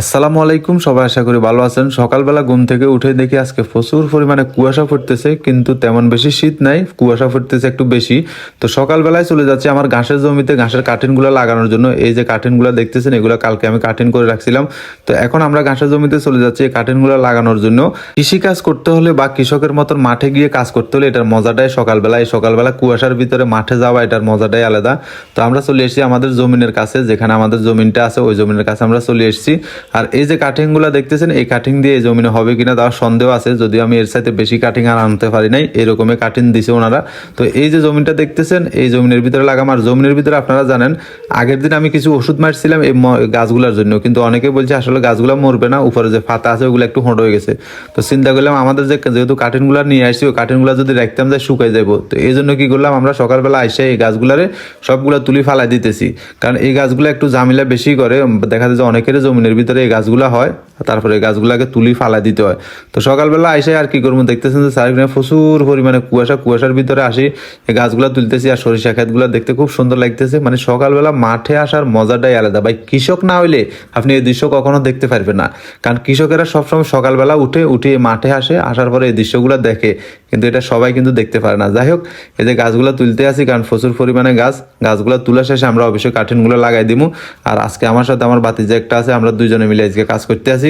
আসসালামু আলাইকুম, সবাই আশা করি ভালো আছেন। সকালবেলা ঘুম থেকে উঠে দেখি আজকে প্রচুর পরিমাণে কুয়াশা পড়তেছে কিন্তু তেমন বেশি শীত নাই, কুয়াশা পড়তেছে একটু বেশি। তো সকালবেলায় চলে যাচ্ছে আমার ঘাসের জমিতে, ঘাসের কাঠিনগুলো লাগানোর জন্য। এই যে কাঠিনগুলো দেখতেছেন, এগুলো কালকে আমি কাঠিন করে রাখছিলাম। তো এখন আমরা ঘাসের জমিতে চলে যাচ্ছি এই কাঠিনগুলো লাগানোর জন্য। কৃষি কাজ করতে হলে বা কৃষকের মতন মাঠে গিয়ে কাজ করতে হলে এটার মজাটাই সকালবেলায়, সকালবেলা কুয়াশার ভিতরে মাঠে যাওয়া এটার মজাটাই আলাদা। তো আমরা চলে এসেছি আমাদের জমিনের কাছে, যেখানে আমাদের জমিনটা আছে, ওই জমিনের কাছে আমরা চলে এসেছি। আর এই যে কাটিংগুলা দেখতেছেন, এই কাটিং দিয়ে এই জমিনে হবে কিনা তার সন্দেহ আছে। যদিও আমি এর সাথে বেশি কাটিং আর আনতে পারি নাই, এরকমই কাটিং দিছে ওনারা। তো এই যে জমিনটা দেখতেছেন, এই জমিনের ভিতরে লাগাম, আর জমিনের ভিতরে আপনারা জানেন, আগের দিন আমি কিছু ওষুধ মারছিলাম এই গাছগুলোর জন্য। কিন্তু অনেকে বলছে আসলে গাছগুলো মরবে না, উপরে যে ফাতা আছে ওগুলো একটু হোঁট হয়ে গেছে। তো চিন্তা করলাম, আমাদের যে যেহেতু কাঠিনগুলো নিয়ে আসছি, ওই কাঠিনগুলো যদি রাখতাম যে শুকাই যাব তো এই জন্য কী করলাম, আমরা সকালবেলা আইসে এই গাছগুলারে সবগুলো তুলি ফালাই দিতেছি। কারণ এই গাছগুলো একটু জামিলা বেশি করে দেখা যায় যে অনেকের জমিনের ভিতরে এই গাছগুলো হয়। তারপরে গাছগুলোকে তুলি ফালা দিতে হয়। তো সকালবেলা আইসে আর কি করব? দেখতেছেন যে চারিদিকে প্রচুর পরিমাণে কুয়াশা, কুয়াশার ভিতরে আসি গাছগুলো তুলতেছি আর সরিষা ক্ষেতগুলো দেখতে খুব সুন্দর লাগতেছে। মানে সকালবেলা মাঠে আসার মজাটাই আলাদা। ভাই, কৃষক না হইলে আপনি এই দৃশ্য কখনো দেখতে পারবেন না। কারণ কৃষকেরা সবসময় সকালবেলা উঠে উঠে মাঠে আসে, আসার পরে এই দৃশ্যগুলো দেখে। কিন্তু এটা সবাই কিন্তু দেখতে পারে না। যাই হোক, এই যে গাছগুলো তুলতে আসি, কারণ প্রচুর পরিমাণে গাছ, গাছগুলো তোলা শেষে আমরা অবশ্যই কাঠিনগুলো লাগাই দিব আর আজকে আমার সাথে আমার বাতি যে একটা আছে, আমরা দুজনে মিলে আজকে কাজ করতে আসি।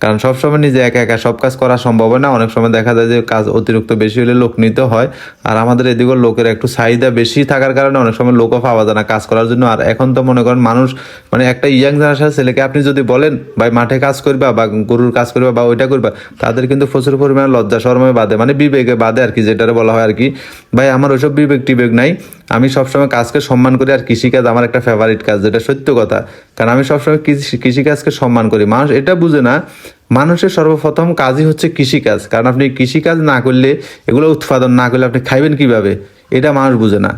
কারণ সবসময় নিজে একা একা সব কাজ করা সম্ভব না। অনেক সময় দেখা যায় যে কাজ অতিরিক্ত বেশি হলে লোক নিতে হয়। আর আমাদের এদিকে লোকের একটু চাহিদা বেশি থাকার কারণে অনেক সময় লোকও পাওয়া যায় না কাজ করার জন্য। আর এখন তো মনে করেন মানুষ মানে একটা ইয়াং জেনারেশন ছেলেকে আপনি যদি বলেন, ভাই, মাঠে কাজ করবা বা গরুর কাজ করবা বা ওইটা করবা, তাদের কিন্তু প্রচুর পরিমাণে লজ্জা শর্মায় বাদে মানে বিবেকে বাদে আর কি, যেটারে বলা হয় আর কি। ভাই, আমার ওইসব বিবেক টিবেক নাই। আমি সবসময় কাজকে সম্মান করি আর কৃষিকাজ আমার একটা ফেভারিট কাজ, যেটা সত্য কথা। কারণ আমি সবসময় কৃষি- কৃষিকাজকে সম্মান করি। মানুষ এটা বুঝে না মানুষের সর্বপ্রথম কাজই হচ্ছে কৃষিকাজ। কারণ আপনি কৃষিকাজ না করলে, এগুলো উৎপাদন না করলে আপনি খাইবেন কীভাবে? এটা মানুষ বুঝে না।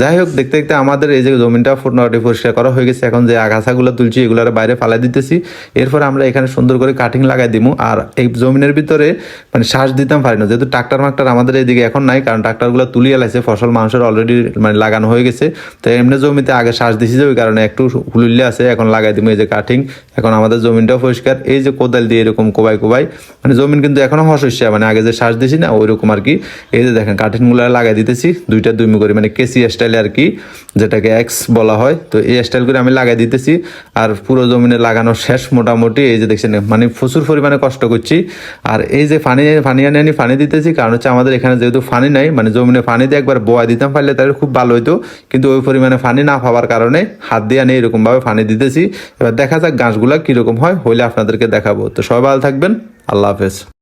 যাই হোক দেখতে দেখতে আমাদের এই যে জমিনটা মোটামুটি পরিষ্কার করা হয়ে গেছে, এখন যে আগাছাগুলো তুলছি, এগুলোর বাইরে ফালাই দিতেছি। এরপর আমরা এখানে সুন্দর করে কাটিং লাগাই দিব আর এই জমিনের ভিতরে মানে শ্বাস দিতাম পারি না, যেহেতু ট্রাক্টর মাক্টার আমাদের এইদিকে এখন নাই, কারণ ট্রাক্টরগুলো তুলিয়ে লাইছে ফসল মানুষের অলরেডি মানে লাগানো হয়ে গেছে। তো এমনি জমিতে আগে শ্বাস দিছি যে ওই কারণে একটু হুলুল্লে আছে, এখন লাগাই দিব এই যে কাটিং এখন আমাদের জমিনটাও পরিষ্কার। এই যে কোদাল দিয়ে এরকম কোবাই কোবাই মানে জমিন কিন্তু এখনও হসস্যা মানে আগে যে শ্বাস দিছি না, ওইরকম আর কি। এই যে দেখেন কাঠিনগুলো লাগাই দিতেছি দুইটা দুইমি করে। মানে কেসি স্টাইলে আর কি যেটাকে এক্স বলা হয়। তো এই স্টাইল করে আমি লাগাই দিতেছি। আর পুরো জমিনে লাগানো শেষ মোটামুটি, এই যে দেখছেন মানে প্রচুর পরিমাণে কষ্ট করছি। আর এই যে ফানি ফানি আনি আনি ফানি দিতেছি, কারণ হচ্ছে আমাদের এখানে যেহেতু ফানি নাই মানে জমিনে ফানি দিয়ে একবার বোয়া দিতাম, পারলে তাহলে খুব ভালো হইতো। কিন্তু ওই পরিমাণে ফানি না পাওয়ার কারণে হাত দিয়ে আনি এরকমভাবে ফানি দিতেছি। এবার দেখা যাক গাছগুলা কীরকম হয়, হইলে আপনাদেরকে দেখাবো। তো সবাই ভালো থাকবেন, আল্লাহ হাফেজ।